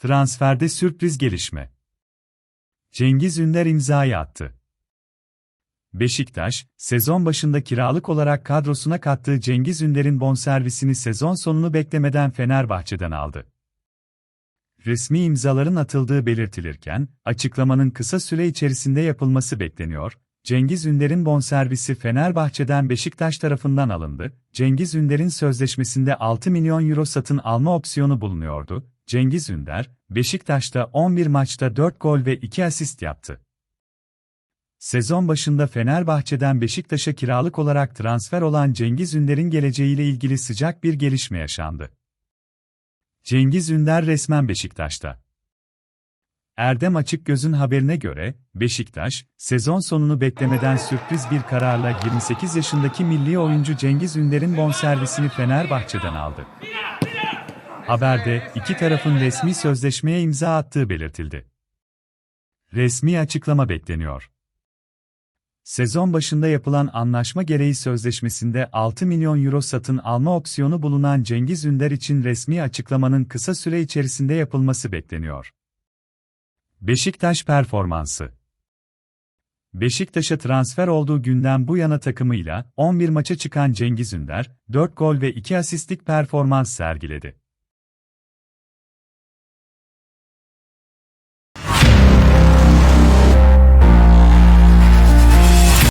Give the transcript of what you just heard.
Transferde sürpriz gelişme. Cengiz Ünder imzayı attı. Beşiktaş, sezon başında kiralık olarak kadrosuna kattığı Cengiz Ünder'in bonservisini sezon sonunu beklemeden Fenerbahçe'den aldı. Resmi imzaların atıldığı belirtilirken, açıklamanın kısa süre içerisinde yapılması bekleniyor. Cengiz Ünder'in bonservisi Fenerbahçe'den Beşiktaş tarafından alındı. Cengiz Ünder'in sözleşmesinde 6 milyon euro satın alma opsiyonu bulunuyordu. Cengiz Ünder, Beşiktaş'ta 11 maçta 4 gol ve 2 asist yaptı. Sezon başında Fenerbahçe'den Beşiktaş'a kiralık olarak transfer olan Cengiz Ünder'in geleceğiyle ilgili sıcak bir gelişme yaşandı. Cengiz Ünder resmen Beşiktaş'ta. Erdem Açıkgöz'ün haberine göre, Beşiktaş, sezon sonunu beklemeden sürpriz bir kararla 28 yaşındaki milli oyuncu Cengiz Ünder'in bonservisini Fenerbahçe'den aldı. Haberde, iki tarafın resmi sözleşmeye imza attığı belirtildi. Resmi açıklama bekleniyor. Sezon başında yapılan anlaşma gereği sözleşmesinde 6 milyon euro satın alma opsiyonu bulunan Cengiz Ünder için resmi açıklamanın kısa süre içerisinde yapılması bekleniyor. Beşiktaş performansı Beşiktaş'a transfer olduğu günden bu yana takımıyla 11 maça çıkan Cengiz Ünder, 4 gol ve 2 asistlik performans sergiledi.